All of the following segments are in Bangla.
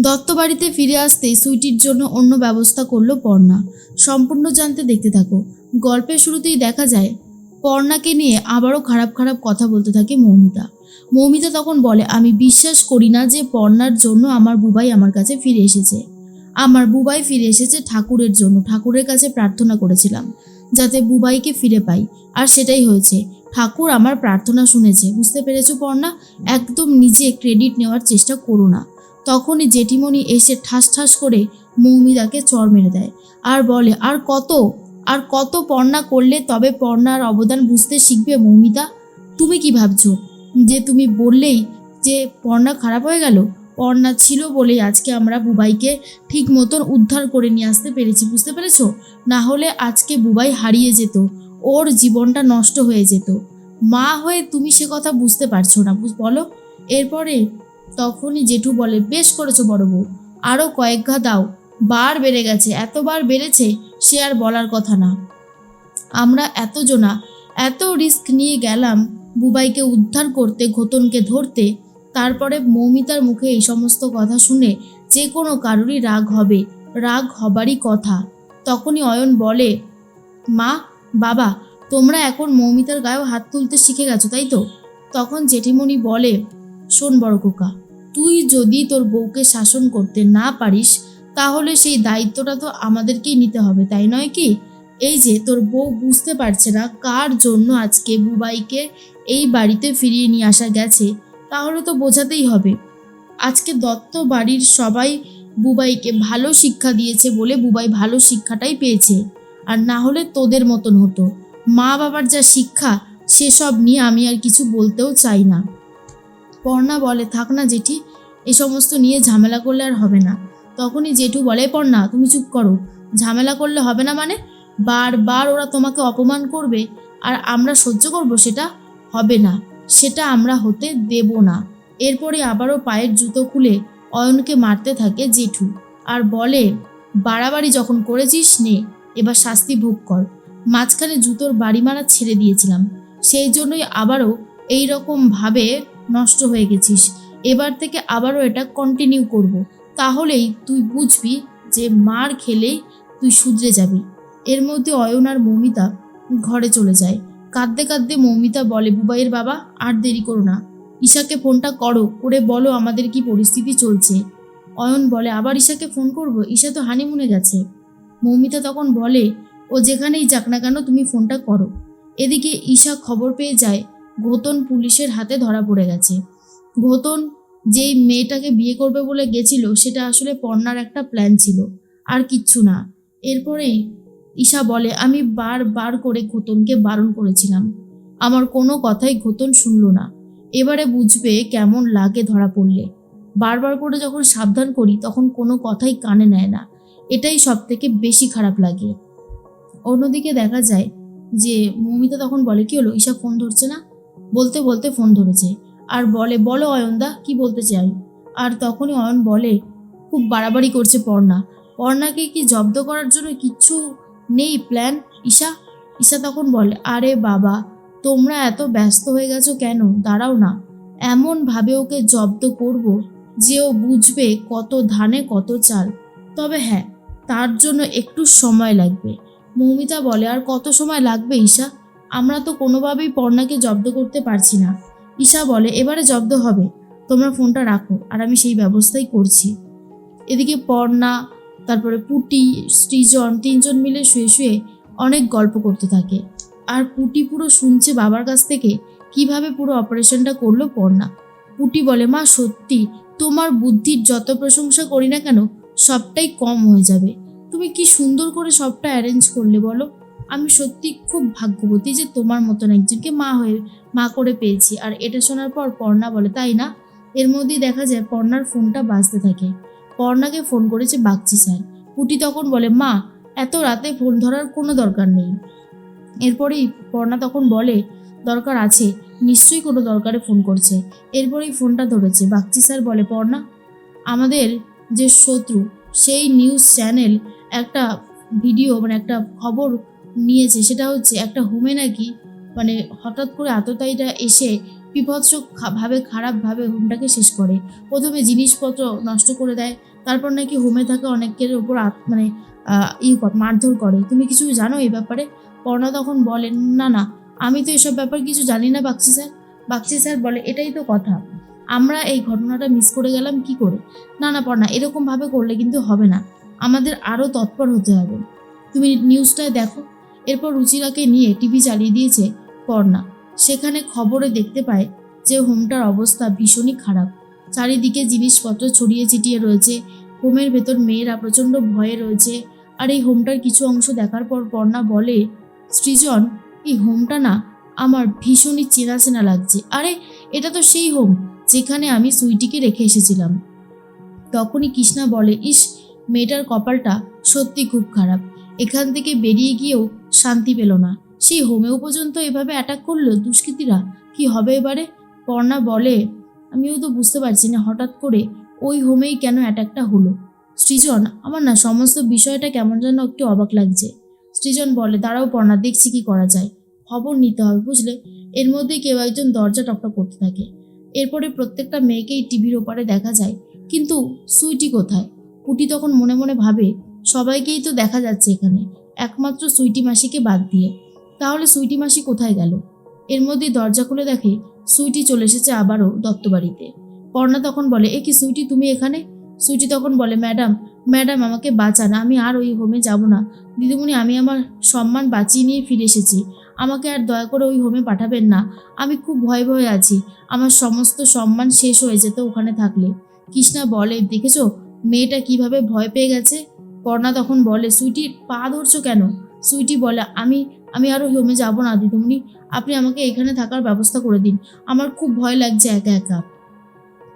দত্ত বাড়িতে ফিরে আসতেই সুইটির জন্য অন্য ব্যবস্থা করল পর্ণা। সম্পূর্ণ জানতে দেখতে থাকো। গল্পের শুরুতেই দেখা যায়, পর্ণাকে নিয়ে আবারও খারাপ খারাপ কথা বলতে থাকে মৌমিতা। মৌমিতা তখন বলে, আমি বিশ্বাস করি না যে পর্ণার জন্য আমার বুবাই আমার কাছে ফিরে এসেছে। আমার বুবাই ফিরে এসেছে ঠাকুরের জন্য। ঠাকুরের কাছে প্রার্থনা করেছিলাম যাতে বুবাইকে ফিরে পাই। আর সেটাই হয়েছে। ঠাকুর আমার প্রার্থনা শুনেছে। বুঝতে পেরেছ পর্ণা? একদম নিজে ক্রেডিট নেওয়ার চেষ্টা করো না। তখনই জেঠিমণি এসে ঠাস ঠাস করে মৌমিদাকে চর মেরে দেয়। আর বলে, আর কত? আর কত পর্ণা করলে তবে পর্ণার অবদান বুঝতে শিখবে মৌমিতা? তুমি কি ভাবছ? যে তুমি বললেই যে পর্ণা খারাপ হয়ে গেল? পর্ণা ছিল বলেই আজকে আমরা বুবাইকে ঠিক মতন উদ্ধার করে নিয়ে আসতে পেরেছি, বুঝতে পেরেছ? না হলে আজকে বুবাই হারিয়ে যেত, ওর জীবনটা নষ্ট হয়ে যেত। মা হয়ে তুমি সে কথা বুঝতে পারছ না বলো? এরপরে তখনই জেঠু বলে, বেশ করেছ বড় বউ আরও কয়েক ঘা দাও। বার বেড়ে গেছে, এতবার বেড়েছে সে আর বলার কথা না। আমরা এতজনা, এত রিস্ক নিয়ে গেলাম, বুবাইকে উদ্ধার করতে, ঘোতনকে ধরতে, তারপরে মৌমিতার মুখে এই সমস্ত কথা শুনে যে কোনো কারোরই রাগ হবে, রাগ হবারই কথা। তখনই অয়ন বলে, মা, বাবা, তোমরা এখন মৌমিতার গায়েও হাত তুলতে শিখে গেছো, তাই তো? তখন জেঠিমণি বলে, শোন বড় খোকা তুই যদি তোর বউকে শাসন করতে না পারিস, তাহলে সেই দায়িত্বটা তো আমাদেরকেই নিতে হবে, তাই নয় কি? এই যে তোর বউ বুঝতে পারছে না কার জন্য আজকে বুবাইকে এই বাড়িতে ফিরিয়ে নিয়ে আসা গেছে, তাহলে তো বোঝাতেই হবে। আজকে দত্ত বাড়ির সবাই বুবাইকে ভালো শিক্ষা দিয়েছে বলে বুবাই ভালো শিক্ষাটাই পেয়েছে। আর না হলে তোদের মতন হতো। মা বাবার যা শিক্ষা, সেসব নিয়ে আমি আর কিছু বলতেও চাই না। পর্ণা বলে, থাক না জেঠি, এ সমস্ত নিয়ে ঝামেলা করলে আর হবে না। তখনই জেঠু বলে, পর্ণা, তুমি চুপ করো। ঝামেলা করলে হবে না মানে? বারবার ওরা তোমাকে অপমান করবে আর আমরা সহ্য করব সেটা হবে না। সেটা আমরা হতে দেব না। এরপরে আবারও পায়ের জুতো খুলে অয়নকে মারতে থাকে জেঠু আর বলে, বাড়াবাড়ি যখন করেছিস নে, এবার শাস্তি ভোগ কর। মাঝখানে জুতোর বাড়ি মারা ছেড়ে দিয়েছিলাম। সেই জন্যই আবারও এই রকম ভাবে নষ্ট হয়ে গেছিস। এবার থেকে আবারও এটা কন্টিনিউ করব। তাহলেই তুই বুঝবি যে মার খেলেই তুই শুধরে যাবি। এর মধ্যে অয়ন আর মৌমিতা ঘরে চলে যায়। কাঁদতে কাঁদতে মৌমিতা বলে, বুবাইয়ের বাবা, আর দেরি করো না। ঈশাকে ফোনটা করো, করে বলো আমাদের কি পরিস্থিতি চলছে। অয়ন বলে, আবার ঈশাকে ফোন করব? ঈশা তো হানিমুনে গেছে। মৌমিতা তখন বলে, ও যেখানেই যাক না কেন, তুমি ফোনটা করো। এদিকে ঈশা খবর পেয়ে যায় ঘোতন পুলিশের হাতে ধরা পড়ে গেছে। ঘোতন যেই মেয়েটাকে বিয়ে করবে বলে গেছিল, সেটা আসলে পর্ণার একটা প্ল্যান ছিল। আর কিচ্ছু না। এরপরেই ঈশা বলে, আমি বার বার করে ঘোতনকে বারণ করেছিলাম। আমার কোনো কথাই ঘোতন শুনলো না। এবারে বুঝবে কেমন লাগে ধরা পড়লে। বারবার করে যখন সাবধান করি, তখন কোনো কথাই কানে নেয় না। এটাই সব থেকে বেশি খারাপ লাগে। অন্যদিকে দেখা যায় যে মৌমিতা তখন বলে, কি হলো? ঈশা ফোন ধরছে না? বলতে বলতে ফোন ধরেছে। আর বলে, বলো অয়নদা, কি বলতে চাই? আর তখনই অয়ন বলে, খুব বাড়াবাড়ি করছে পর্ণা। পর্ণাকে কি জব্দ করার জন্য কিচ্ছু নেই প্ল্যান, ঈশা? ঈশা তখন বলে, আরে বাবা, তোমরা এত ব্যস্ত হয়ে গেছো কেন? দাঁড়াও না। এমনভাবে ওকে জব্দ করব যে ও বুঝবে কত ধানে কত চাল। তবে হ্যাঁ তার জন্য একটু সময় লাগবে। মৌমিতা বলে, আর কত সময় লাগবে, ঈশা? আমরা তো কোনোভাবেই পর্ণাকে জব্দ করতে পারছি না। ঈশা বলে, এবারে জব্দ হবে। তোমরা ফোনটা রাখো, আর আমি সেই ব্যবস্থাই করছি। এদিকে পর্ণা, তারপরে পুটি, সৃজন তিনজন মিলে শুয়ে শুয়ে অনেক গল্প করতে থাকে। আর পুটি পুরো শুনছে বাবার কাছ থেকে কীভাবে পুরো অপারেশনটা করল পর্ণা। পুটি বলে, মা, সত্যি, তোমার বুদ্ধির যত প্রশংসা করি না কেন, সবটাই কম হয়ে যাবে। তুমি কি সুন্দর করে সবটা অ্যারেঞ্জ করলে বলো? আমি সত্যি খুব ভাগ্যবতী যে তোমার মতন একজনকে মা হয়ে, মা করে পেয়েছি। আর এটা শোনার পর পর্ণা বলে, তাই না? এর মধ্যেই দেখা যায় পর্ণার ফোনটা বাজতে থাকে। পর্ণাকে ফোন করেছে বাগচি স্যার। পুটি তখন বলে, মা, এত রাতে ফোন ধরার কোনো দরকার নেই। এরপরেই পর্ণা তখন বলে, দরকার আছে, নিশ্চয়ই কোনো দরকারে ফোন করছে। এরপরেই ফোনটা ধরেছে। বাগচি স্যার বলে, পর্ণা, আমাদের যে শত্রু, সেই নিউজ চ্যানেল একটা ভিডিও মানে একটা খবর নিয়েছে, সেটা হচ্ছে একটা হোমে নাকি মানে হঠাৎ করে আততায়ীরা এসে বিভৎস খা- ভাবে খারাপভাবে হোমটাকে শেষ করে। প্রথমে জিনিসপত্র নষ্ট করে দেয়, তারপর নাকি হোমে থাকা অনেকের ওপর মানে ই মারধর করে। তুমি কিছু জানো এই ব্যাপারে? পর্ণা তখন বলেন না না, আমি তো এসব ব্যাপার কিছু জানি না বাক্সি স্যার। বাক্সি স্যার বলে, এটাই তো কথা। আমরা এই ঘটনাটা মিস করে গেলাম কি করে? না না, পর্ণা এরকমভাবে করলে কিন্তু হবে না। আমাদের আরও তৎপর হতে হবে। তুমি নিউজটায় দেখো। এরপর রুচিরাকে নিয়ে টিভি চালিয়ে দিয়েছে পর্ণা। সেখানে খবরে দেখতে পায় যে হোমটার অবস্থা ভীষণই খারাপ। চারিদিকে জিনিসপত্র ছড়িয়ে ছিটিয়ে রয়েছে, হোমের ভেতর মেয়েরা প্রচণ্ড ভয়ে রয়েছে আর এই হোমটার কিছু অংশ দেখার পর পর্ণা বলে, সৃজন, এই হোমটা না আমার ভীষণই চেনা চেনা লাগছে। আরে, এটা তো সেই হোম যেখানে আমি সুইটিকে রেখে এসেছিলাম। তখনই কৃষ্ণা বলে, ইস, মেয়েটার কপালটা সত্যি খুব খারাপ। এখান থেকে বেরিয়ে গিয়েও শান্তি পেল না। সেই হোমেও পর্যন্ত এভাবে অ্যাটাক করল দুষ্কৃতীরা। কি হবে এবারে? পর্ণা বলে, আমিও তো বুঝতে পারছি না হঠাৎ করে ওই হোমেই কেন অ্যাটাকটা হলো? সৃজন, আমার না সমস্ত বিষয়টা কেমন যেন একটু অবাক লাগছে। সৃজন বলে, দাঁড়াও পর্ণা, দেখছি কি করা যায়। খবর নিতে হবে, বুঝলে? এর মধ্যেই কেউ একজন দরজা টকটক করতে থাকে। এরপরে প্রত্যেকটা মেয়েকেই টিভির ওপারে দেখা যায়। কিন্তু সুইটি কোথায়? পুটি তখন মনে মনে ভাবে, সবাইকেই তো দেখা যাচ্ছে এখানে। একমাত্র সুইটি মাসিকে বাদ দিয়ে। তাহলে সুইটি মাসি কোথায় গেল? এর মধ্যে দরজা খুলে দেখে সুইটি চলে এসেছে আবারও দত্তবাড়িতে। পর্ণা তখন বলে, এ কি সুইটি? তুমি এখানে? সুইটি তখন বলে, ম্যাডাম ম্যাডাম, আমাকে বাঁচান। আমি আর ওই হোমে যাব না। দিদিমণি, আমি আমার সম্মান বাঁচিয়ে নিয়ে ফিরে এসেছি। আমাকে আর দয়া করে ওই হোমে পাঠাবেন না। আমি খুব ভয়ে ভয়ে আছি। আমার সমস্ত সম্মান শেষ হয়ে যেত ওখানে থাকলে। কৃষ্ণা বলে, দেখেছ? মেয়েটা কীভাবে ভয় পেয়ে গেছে? কর্ণা তখন বলে, সুইটি, পা ধরছো কেন? সুইটি বলে, আমি আমি আরও হোমে যাব না, দিদিমণি। আপনি আমাকে এখানে থাকার ব্যবস্থা করে দিন। আমার খুব ভয় লাগছে একা একা।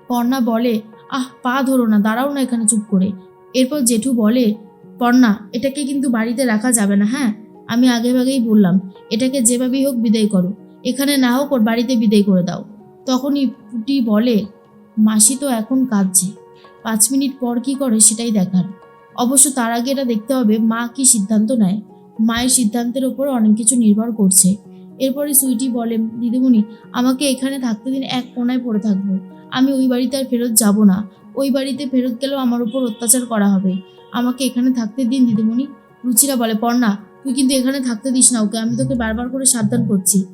পর্ণা বলে, আহ, পা ধরো না, দাঁড়াও না এখানে চুপ করে। এরপর জেঠু বলে পর্ণা এটাকে কিন্তু বাড়িতে রাখা যাবে না হ্যাঁ? আমি আগে ভাগেই বললাম, এটাকে যেভাবেই হোক বিদায় করো। এখানে না হোক ওর বাড়িতে বিদায় করে দাও। তখনই পুটি বলে, মাসি তো এখন কাঁদছে। পাঁচ মিনিট পর কি করে সেটাই দেখার। অবশ্য তার আগে এটা দেখতে হবে, মা কি সিদ্ধান্ত নেয়? মায়ের সিদ্ধান্তের ওপর অনেক কিছু নির্ভর করছে। এরপরে সুইটি বলে, দিদিমণি, আমাকে এখানে থাকতে দিন এক কোনায় পড়ে থাকব। আমি ওই বাড়িতে আর ফেরত যাব না। ওই বাড়িতে ফেরত গেলেও আমার উপর অত্যাচার করা হবে। আমাকে এখানে থাকতে দিন, দিদিমণি। রুচিরা বলে, পর্ণা, তুই কিন্তু এখানে থাকতে দিস না ওকে। আমি তোকে বারবার করে সাবধান করছি।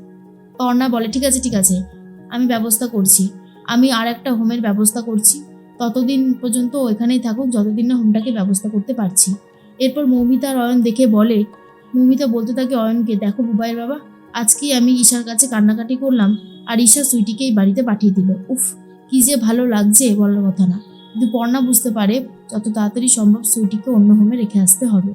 পর্ণা বলে, ঠিক আছে ঠিক আছে। আমি ব্যবস্থা করছি। আমি আর একটা হোমের ব্যবস্থা করছি। ততদিন পর্যন্ত ওইখানেই থাকুক, যতদিন না হোমটাকে ব্যবস্থা করতে পারছি। এরপর মৌমিতা আর অয়ন দেখে বলে, মৌমিতা বলতে থাকে অয়নকে, দেখো বুবাইয়ের বাবা, আজকেই আমি ঈশার কাছে কান্নাকাটি করলাম আর ঈশা সুইটিকেই বাড়িতে পাঠিয়ে দিল। উফ, কি যে ভালো লাগছে বলার কথা না। কিন্তু পর্ণা বুঝতে পারে, যত তাড়াতাড়ি সম্ভব সুইটিকে অন্য হোমে রেখে আসতে হবে।